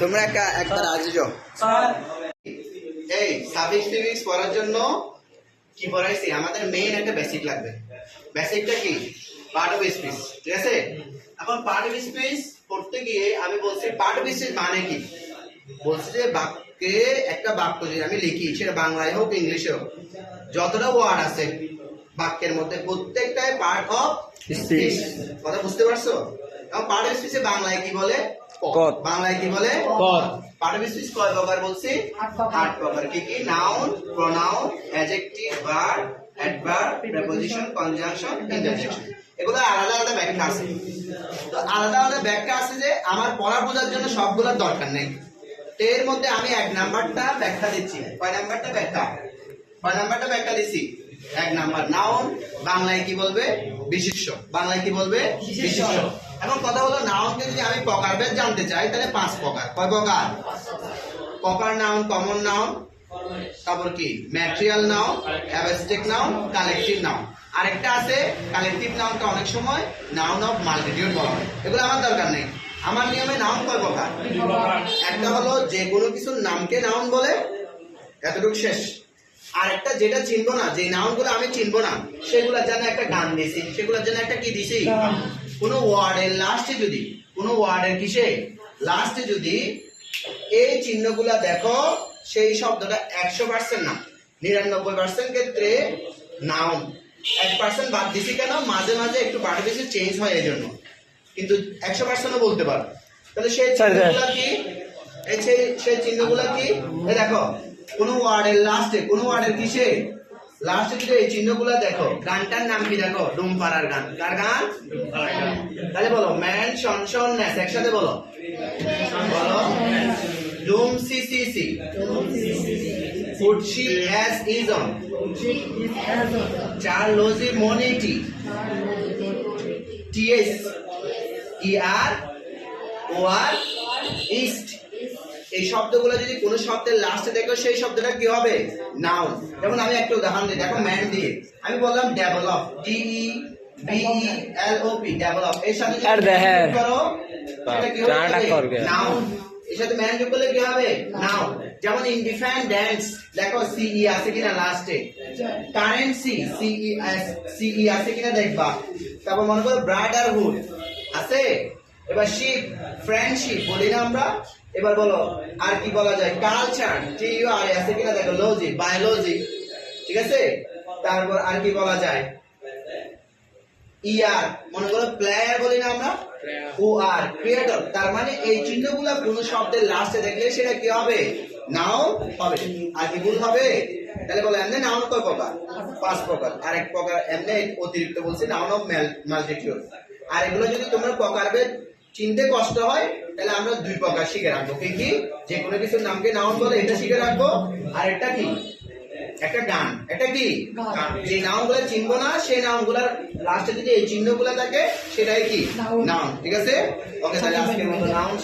তোমরা একটা একবার আজ যাও। এই সাফিক্স প্রিফিক্স পড়ার জন্য কি পড়াইছি? আমাদের মেইন একটা বেসিক লাগবে। বেসিকটা কি? পার্ট অফ স্পিচ ঠিক আছে? এখন পার্ট অফ স্পিচ পড়তে গিয়ে আমি বলছি পার্ট অফ স্পিচ মানে কি? বলছি যে বাক্যে একটা বাক্য যদি আমি লিখি সেটা বাংলায় হোক ইংলিশে হোক যতটা ওয়ার্ড আছে বাক্যের মধ্যে প্রত্যেকটাই পার্ট অফ স্পিচ কথা বুঝতে পারছ? এখন পার্ট অফ স্পিচে বাংলায় কি বলে? পদ। বাংলায় কি বলে? পদ। পার্ট কয় প্রকার বলছি? আট প্রকার কি কি? Noun pronoun adjective verb adverb preposition conjunction interjection এগুলো আলাদা আলাদা ব্যাখ্যা আছে। তো আলাদা আলাদা ব্যাখ্যা আছে যে আমার পড়া বোঝার জন্য সবগুলোর দরকার নেই। তো এর মধ্যে আমি এক নাম্বারটা ব্যাখ্যা দিচ্ছি। কয় নাম্বারটা ব্যাখ্যা? কয় নাম্বারটা ব্যাখ্যা দিচ্ছি? এক নাম্বার। নাউন বাংলায় কি বলবে? বিশিষ্য বাংলায় কি বলবে? বিশিষ্য এখন কথা হলো নাউনকে যদি আমি প্রকারভেদ জানতে চাই তাহলে পাঁচ প্রকার। কয় প্রকার? প্রপার নাউন কমন নাউন তারপর কি? Material noun abstract noun collective noun. আরেকটা আছে কালেকটিভ নাউনটা অনেক সময় নাউন অফ মাল্টিটিউড বলা হয়। এগুলো আমার দরকার নেই। আমার নিয়মে নাউন কয় প্রকার। একটা হলো যে কোনো কিছুর নামকে নাউন বলে। এতটুকু শেষ। আর একটা যেটা চিনবো না যে নাউনগুলো আমি চিনবো না সেগুলোর জন্য একটা গান দিছি সেগুলোর জন্য একটা কি দিছি? কোনো ওয়ার্ডের লাস্টে যদি কোনো ওয়ার্ডের কিসে? লাস্টে যদি এই চিহ্নগুলা দেখো সেই শব্দটা একশো পার্সেন্ট না নিরানব্বই পার্সেন্ট ক্ষেত্রে নাউন। এক পার্সেন্ট বাদ দিছি কেন? মাঝে মাঝে একটু বাড়ি বেশি চেঞ্জ হয় এই জন্য কিন্তু একশো পার্সেন্টও বলতে পারো। তাহলে সেই। চিহ্নগুলা কি? সেই সেই চিহ্নগুলা কি? দেখো কোন ওয়ার্ডের লাস্টে কোন ওয়ার্ডের কিসে? লাস্টে যদি এই চিহ্নগুলা দেখো, গানটার নাম কি দেখো? ডুম পাড়ার গান। কার গান? তাহলে বলো, ম্যান, শন শন, ন্যাস, একসাথে বলো। বলো। ডুম, সি সি সি। ফুটসি অ্যাস ইজ অন চার লোজি মনিটি টিএস ই আর, ও, আর, ইস্ট। এই শব্দগুলো যদি কোনো শব্দের লাস্টে দেখো সেই শব্দটা কি হবে? নাউন যেমন আমি একটা উদাহরণ দিই দেখো ম্যান দিয়ে। আমি বললাম develop D E L O P develop এর সাথে যদি আর দেখেন। যোগ করো সেটা কি হবে? নাউন এর সাথে ম্যান যোগ করলে কি হবে? নাউন যেমন ইনডিপেন্ডেন্স দেখো সিই আছে কিনা লাস্টে কারেন্সি সিই সিই আছে কিনা দেখবা? তারপর মনে করো ব্রাদারহুড আছে? এবার শিপ ফ্রেন্ডশিপ বলি না আমরা। এবার বলো আর কি বলা যায়? কালচার টি ইউ আর আছে কিনা দেখো লজি বায়োলজি ঠিক আছে? তারপর আর কি বলা যায়? ইয়ার মনে করো প্লেয়ার বলি না আমরা? ও আর ক্রিয়েটর তার মানে এই চিহ্নগুলো কোন শব্দের লাস্টে দেখলে সেটা কি হবে? নাও হবে। আর কি ভুল হবে? তাহলে বলো এমনি নাউন কয় প্রকার? পাঁচ প্রকার। আর এক প্রকার এমনি অতিরিক্ত বলছি নাউন অফ মাল্টিটিউড আর এগুলো যদি তোমরা প্রকারভেদ চিনতে কষ্ট হয় তাহলে আমরা দুই প্রকার শিখে রাখব। কি কি? যে কোনো কিছুর নামকে নাউন বলে এটা শিখে রাখব। আর একটা কি? একটা গান। এটা কি? যে নাউনগুলা চিনবো না সেই নাউনগুলার লাস্টে যদি এই চিহ্নগুলা থাকে সেটাই কি? নাউন ঠিক আছে? ওকে তাহলে আজকের মতো নাউন